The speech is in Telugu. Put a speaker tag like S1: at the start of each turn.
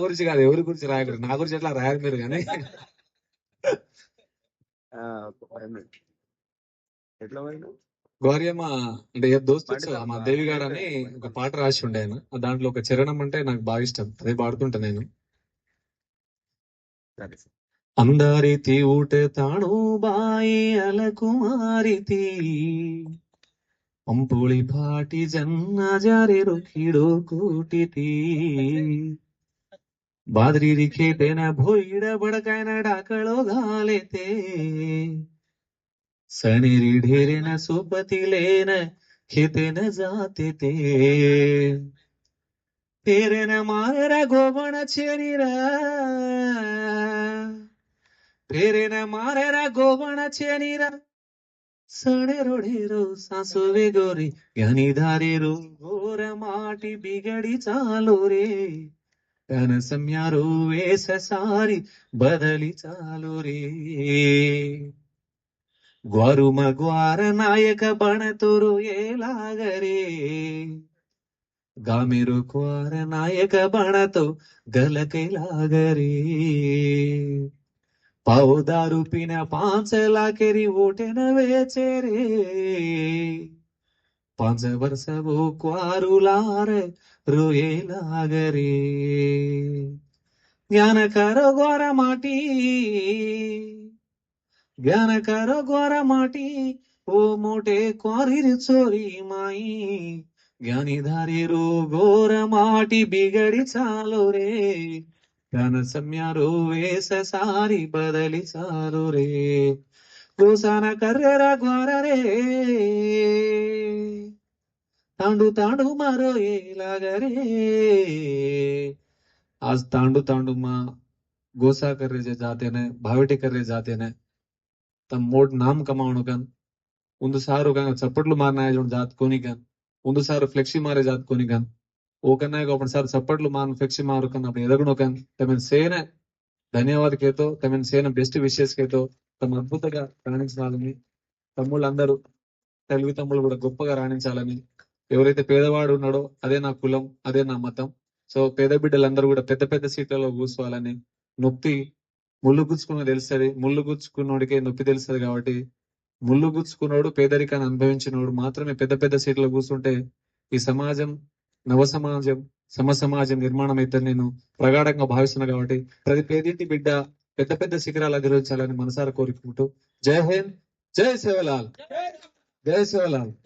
S1: గురించి కాదు ఎవరి గురించి రాయకూడదు నా గురించి ఎట్లా రాయాలి మీరు కానీ
S2: ఆ, పోయింది. ఎట్లా పోయింది
S1: గౌరియమ్మ అంటే ఏ దోస్తు
S2: పండిత
S1: మా దేవి గారు అని ఒక పాట రాసి ఉండే ఆయన దాంట్లో ఒక చరణం అంటే నాకు బాగా ఇష్టం అదే పాడుతుంటా నేను
S2: సరే
S1: ಅಂದಾರಿತಿ ಊಟ ತಾಣು ಬಾಯಿ ಅಲಕುಮಾರಿತಿ ಅಂಪುಳಿ ಪಾಟಿ ಜನ್ನ ಜಾರಿರು ಕಿಡು ಕೂಟಿತಿ बादरी रिखे ते ना भोईड बडकाय ना डाकळो घाले ते सणेरी ढेरे ना सोपती लेन खेते न जाते ते तेरे न मारा गोबण छेरीरा. तेरे न मारा गोबण छेरीरा. सणे रोढे रो सासुवे गोरी यानी धारे रो घोर माटी बिगडी चालो रे ಕನಸಮ್ಯಾರೋ ವೇಷ ಸಾರಿ ಬದಲಿಸಾಲೋರೇ ಗ್ವಾರುಮ ಗ್ವಾರ ನಾಯಕ ಬಣತೋರು ಏಲಾಗರೇ ಗಾಮಿರು ಕ್ವಾರ ನಾಯಕ ಬಣತೋ ಗಲಕೈಲಾಗರೇ ಪಾವುದಾರು ಪಿನ ಪಾಂಚಲಾಕೆರಿ ಓಟೆನ ವೇಚೆರೇ પાંચ વર્ષ ભૂખવારું લારે રોયે લાગરી జ్ఞాన కరో ఘోర మాటి. జ్ఞాన కరో ఘోర మాటి. ఓ మోటే కోరిరి చోరి మాయి. జ్ఞానిధారిరు ఘోర మాటి బిగడి చాలు రే జ్ఞాన సమ్యారు వేస సారి బదలి చాలు రే గోసాన కర్రెర ఘోర రే తాండు తాండు మారో ఏలాగరే आज तांडू तांडू मा गोसा करे जे जाते ने भावेटी करे जाते ने तम मोट नाम कमावणो कन उंदु सारो कंग चप्पटलू मारना है जोन जात कोनी कन उंदु सारो फ्लेक्सी मारे जात कोनी कन ओ कन है अपन सारो चप्पटलू मारन फ्लेक्सी मारो कन अपन ఎదగణో కన్ తమన్ సేన ధన్యవాద కేతో తమన్ సేన బెస్ట్ విషెస్ కేతో తమ అద్భుతంగా రాణించాలని తమ్ముళ్ళందరూ తెలుగు తమ్ముళ్ళు కూడా గొప్పగా రాణించాలని ఎవరైతే పేదవాడు ఉన్నాడో అదే నా కులం అదే నా మతం. సో పేద బిడ్డలందరూ కూడా పెద్ద పెద్ద సీట్లలో కూర్చోవాలని నొప్పి ముళ్ళు గుచ్చుకున్న తెలుస్తుంది. ముళ్ళు గుచ్చుకున్నోడికే నొప్పి తెలుస్తుంది కాబట్టి ముళ్ళు గుచ్చుకున్నోడు పేదరికాన్ని అనుభవించినోడు మాత్రమే పెద్ద పెద్ద సీట్లో కూర్చుంటే ఈ సమాజం నవ సమాజం సమ సమాజం నిర్మాణం అయితే నేను ప్రగాఢంగా భావిస్తున్నా కాబట్టి ప్రతి పేదింటి బిడ్డ పెద్ద పెద్ద శిఖరాలు అధిరోహించాలని మనసారా కోరుకుంటూ జై హింద్ జై సేవలాల్ జై సేవలాల్